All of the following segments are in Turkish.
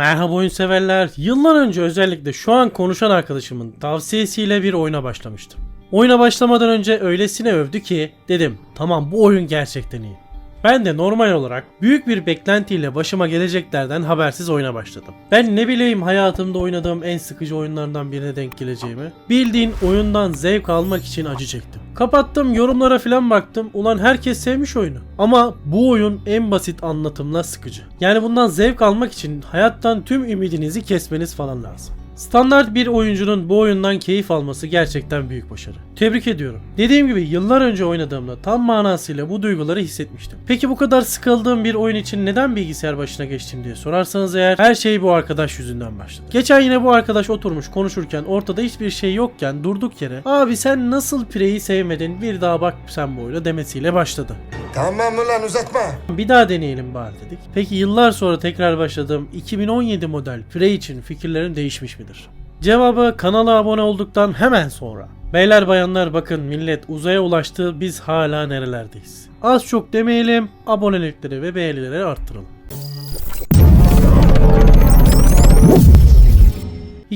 Merhaba oyun severler. Yıllar önce özellikle şu an konuşan arkadaşımın tavsiyesiyle bir oyuna başlamıştım. Oyuna başlamadan önce öylesine övdü ki dedim tamam bu oyun gerçekten iyi. Ben de normal olarak büyük bir beklentiyle başıma geleceklerden habersiz oyuna başladım. Ben ne bileyim hayatımda oynadığım en sıkıcı oyunlardan birine denk geleceğimi. Bildiğin oyundan zevk almak için acı çektim. Kapattım yorumlara filan baktım. Ulan herkes sevmiş oyunu. Ama bu oyun en basit anlatımla sıkıcı. Yani bundan zevk almak için hayattan tüm ümidinizi kesmeniz falan lazım. Standart bir oyuncunun bu oyundan keyif alması gerçekten büyük başarı. Tebrik ediyorum. Dediğim gibi yıllar önce oynadığımda tam manasıyla bu duyguları hissetmiştim. Peki bu kadar sıkıldığım bir oyun için neden bilgisayar başına geçtim diye sorarsanız eğer her şey bu arkadaş yüzünden başladı. Geçen yine bu arkadaş oturmuş konuşurken ortada hiçbir şey yokken durduk yere abi sen nasıl Prey'i sevmedin bir daha bak sen bu oyuna demesiyle başladı. Tamam ulan uzatma. Bir daha deneyelim bari dedik. Peki yıllar sonra tekrar başladığım 2017 model Prey için fikirlerin değişmiş midir? Cevabı kanala abone olduktan hemen sonra. Beyler bayanlar bakın millet uzaya ulaştı biz hala nerelerdeyiz. Az çok demeyelim abonelikleri ve beğenileri arttıralım.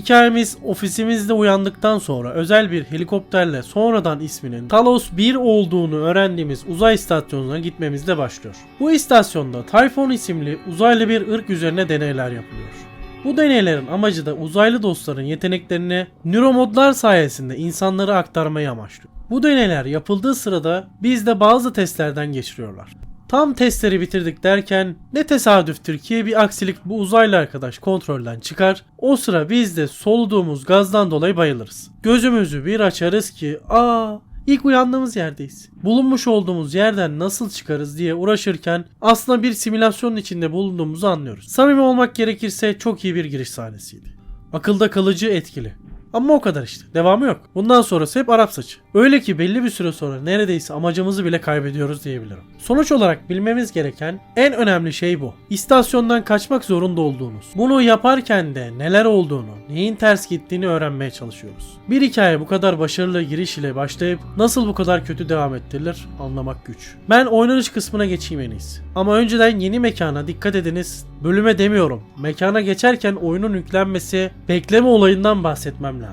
Hikayemiz ofisimizde uyandıktan sonra özel bir helikopterle sonradan isminin Talos 1 olduğunu öğrendiğimiz uzay istasyonuna gitmemizle başlıyor. Bu istasyonda Typhon isimli uzaylı bir ırk üzerine deneyler yapılıyor. Bu deneylerin amacı da uzaylı dostların yeteneklerini nöromodlar sayesinde insanlara aktarmayı amaçlıyor. Bu deneyler yapıldığı sırada biz de bazı testlerden geçiriyorlar. Tam testleri bitirdik derken ne tesadüftür ki bir aksilik bu uzaylı arkadaş kontrolden çıkar. O sıra biz de soluduğumuz gazdan dolayı bayılırız. Gözümüzü bir açarız ki aa İlk uyandığımız yerdeyiz. Bulunmuş olduğumuz yerden nasıl çıkarız diye uğraşırken aslında bir simülasyonun içinde bulunduğumuzu anlıyoruz. Samimi olmak gerekirse çok iyi bir giriş sahnesiydi. Akılda kalıcı etkili. Ama o kadar işte. Devamı yok. Bundan sonrası hep Arap saçı. Öyle ki belli bir süre sonra neredeyse amacımızı bile kaybediyoruz diyebilirim. Sonuç olarak bilmemiz gereken en önemli şey bu. İstasyondan kaçmak zorunda olduğunuz. Bunu yaparken de neler olduğunu, neyin ters gittiğini öğrenmeye çalışıyoruz. Bir hikaye bu kadar başarılı giriş ile başlayıp nasıl bu kadar kötü devam ettirilir anlamak güç. Ben oynanış kısmına geçeyim en iyisi. Ama önceden yeni mekana dikkat ediniz. Bölüme demiyorum. Mekana geçerken oyunun yüklenmesi, bekleme olayından bahsetmem lazım.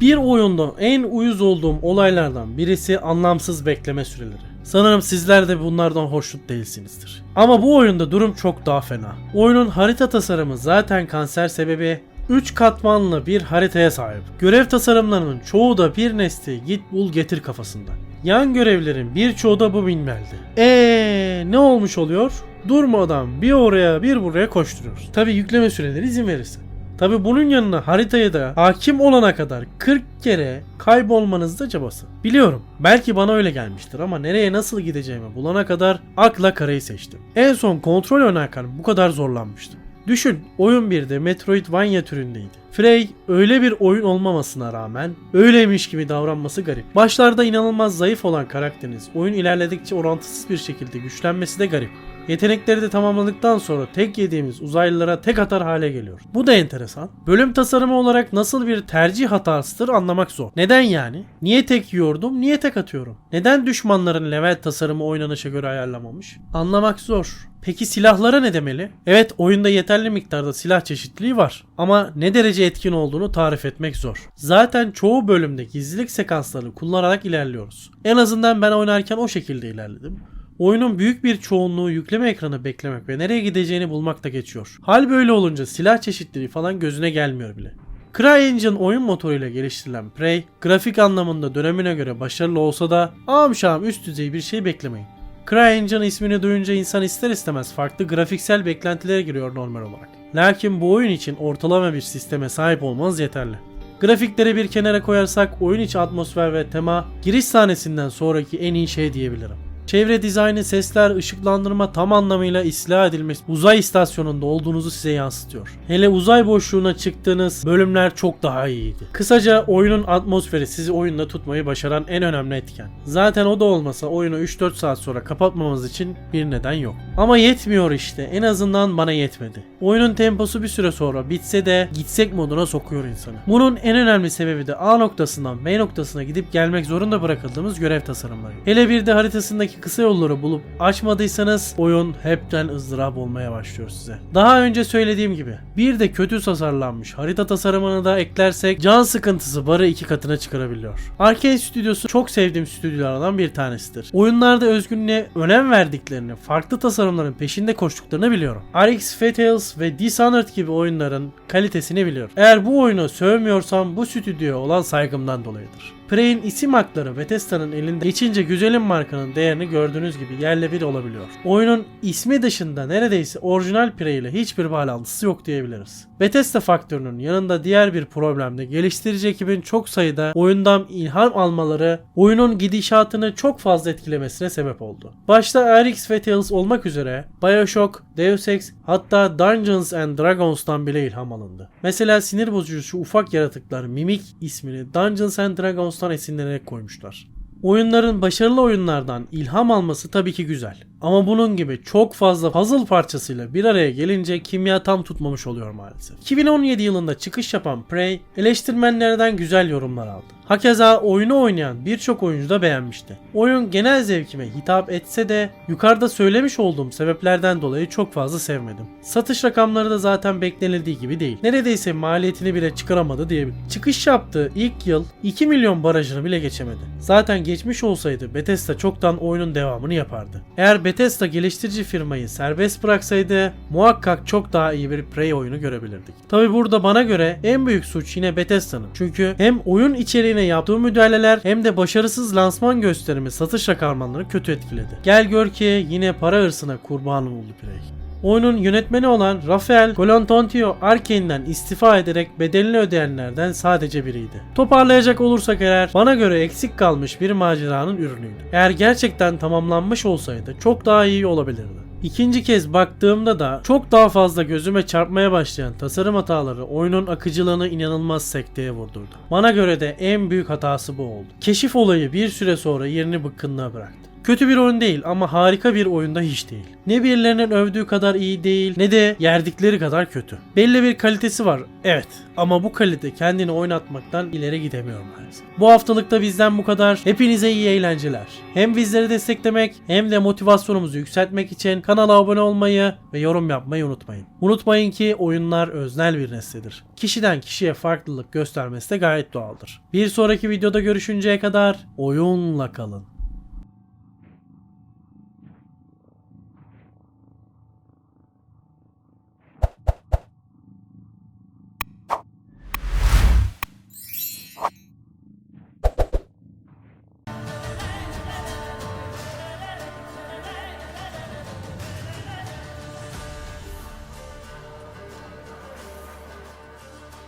Bir oyunda en uyuz olduğum olaylardan birisi anlamsız bekleme süreleri. Sanırım sizler de bunlardan hoşnut değilsinizdir. Ama bu oyunda durum çok daha fena. Oyunun harita tasarımı zaten kanser sebebi 3 katmanlı bir haritaya sahip. Görev tasarımlarının çoğu da bir nesli git bul getir kafasında. Yan görevlerin birçoğu da bu minvalde. Eee ne olmuş oluyor? Durmadan bir oraya bir buraya koşturuyoruz. Tabi yükleme süreleri izin verirse. Tabi bunun yanına haritaya da hakim olana kadar 40 kere kaybolmanız da cabası. Biliyorum belki bana öyle gelmiştir ama nereye nasıl gideceğimi bulana kadar akla karayı seçtim. En son kontrol oynarken bu kadar zorlanmıştım. Düşün oyun 1'de Metroidvania türündeydi. Frey öyle bir oyun olmamasına rağmen öyleymiş gibi davranması garip. Başlarda inanılmaz zayıf olan karakteriniz oyun ilerledikçe orantısız bir şekilde güçlenmesi de garip. Yetenekleri de tamamladıktan sonra tek yediğimiz uzaylılara tek atar hale geliyor. Bu da enteresan. Bölüm tasarımı olarak nasıl bir tercih hatasıdır anlamak zor. Neden yani? Niye tek yiyordum, niye tek atıyorum? Neden düşmanların level tasarımı oynanışa göre ayarlamamış? Anlamak zor. Peki silahlara ne demeli? Evet oyunda yeterli miktarda silah çeşitliliği var ama ne derece etkin olduğunu tarif etmek zor. Zaten çoğu bölümde gizlilik sekanslarını kullanarak ilerliyoruz. En azından ben oynarken o şekilde ilerledim. Oyunun büyük bir çoğunluğu yükleme ekranı beklemek ve nereye gideceğini bulmakta geçiyor. Hal böyle olunca silah çeşitliliği falan gözüne gelmiyor bile. CryEngine oyun motoruyla geliştirilen Prey, grafik anlamında dönemine göre başarılı olsa da amşam üst düzey bir şey beklemeyin. CryEngine ismini duyunca insan ister istemez farklı grafiksel beklentilere giriyor normal olarak. Lakin bu oyun için ortalama bir sisteme sahip olmanız yeterli. Grafikleri bir kenara koyarsak oyun içi atmosfer ve tema giriş sahnesinden sonraki en iyi şey diyebilirim. Çevre dizaynı, sesler, ışıklandırma tam anlamıyla ıslah edilmiş uzay istasyonunda olduğunuzu size yansıtıyor. Hele uzay boşluğuna çıktığınız bölümler çok daha iyiydi. Kısaca oyunun atmosferi sizi oyunda tutmayı başaran en önemli etken. Zaten o da olmasa oyunu 3-4 saat sonra kapatmamız için bir neden yok. Ama yetmiyor işte en azından bana yetmedi. Oyunun temposu bir süre sonra bitse de gitsek moduna sokuyor insanı. Bunun en önemli sebebi de A noktasından B noktasına gidip gelmek zorunda bırakıldığımız görev tasarımları. Hele bir de haritasındaki Belki kısa yolları bulup açmadıysanız oyun hepten ızdırap olmaya başlıyor size. Daha önce söylediğim gibi bir de kötü tasarlanmış harita tasarımını da eklersek can sıkıntısı barı iki katına çıkarabiliyor. Arcade Stüdyosu çok sevdiğim stüdyolardan bir tanesidir. Oyunlarda özgünlüğe önem verdiklerini, farklı tasarımların peşinde koştuklarını biliyorum. RX Fatales ve Dishonored gibi oyunların kalitesini biliyorum. Eğer bu oyunu sövmüyorsam bu stüdyoya olan saygımdan dolayıdır. Prey'in isim hakları Bethesda'nın elinde geçince güzelim markanın değerini gördüğünüz gibi yerle bir olabiliyor. Oyunun ismi dışında neredeyse orijinal Prey ile hiçbir bağlantısı yok diyebiliriz. Bethesda faktörünün yanında diğer bir problem de geliştirici ekibin çok sayıda oyundan ilham almaları oyunun gidişatını çok fazla etkilemesine sebep oldu. Başta RX Fatales olmak üzere Bioshock, Deus Ex hatta Dungeons and Dragons'tan bile ilham alındı. Mesela sinir bozucu şu ufak yaratıklar Mimik ismini Dungeons and Dragons'tan esinlenerek koymuşlar. Oyunların başarılı oyunlardan ilham alması tabii ki güzel. Ama bunun gibi çok fazla puzzle parçasıyla bir araya gelince kimya tam tutmamış oluyor maalesef. 2017 yılında çıkış yapan Prey eleştirmenlerden güzel yorumlar aldı. Hakeza oyunu oynayan birçok oyuncu da beğenmişti. Oyun genel zevkime hitap etse de yukarıda söylemiş olduğum sebeplerden dolayı çok fazla sevmedim. Satış rakamları da zaten beklenildiği gibi değil. Neredeyse maliyetini bile çıkaramadı diyebilirim. Çıkış yaptığı ilk yıl 2 milyon barajını bile geçemedi. Zaten geçmiş olsaydı Bethesda çoktan oyunun devamını yapardı. Eğer Bethesda geliştirici firmayı serbest bıraksaydı muhakkak çok daha iyi bir Prey oyunu görebilirdik. Tabi burada bana göre en büyük suç yine Bethesda'nın. Çünkü hem oyun içeriğine yaptığı müdahaleler hem de başarısız lansman gösterimi satış rakamlarını kötü etkiledi. Gel gör ki yine para hırsına kurban oldu Prey. Oyunun yönetmeni olan Rafael Colantonio Arkane'den istifa ederek bedelini ödeyenlerden sadece biriydi. Toparlayacak olursak eğer bana göre eksik kalmış bir maceranın ürünüydü. Eğer gerçekten tamamlanmış olsaydı çok daha iyi olabilirdi. İkinci kez baktığımda da çok daha fazla gözüme çarpmaya başlayan tasarım hataları oyunun akıcılığını inanılmaz sekteye vurdurdu. Bana göre de en büyük hatası bu oldu. Keşif olayı bir süre sonra yerini bıkkınlığa bıraktı. Kötü bir oyun değil ama harika bir oyunda hiç değil. Ne birilerinin övdüğü kadar iyi değil ne de yerdikleri kadar kötü. Belli bir kalitesi var evet ama bu kalite kendini oynatmaktan ileri gidemiyor maalesef. Bu haftalıkta bizden bu kadar. Hepinize iyi eğlenceler. Hem bizleri desteklemek hem de motivasyonumuzu yükseltmek için kanala abone olmayı ve yorum yapmayı unutmayın. Unutmayın ki oyunlar öznel bir nesnedir. Kişiden kişiye farklılık göstermesi de gayet doğaldır. Bir sonraki videoda görüşünceye kadar oyunla kalın.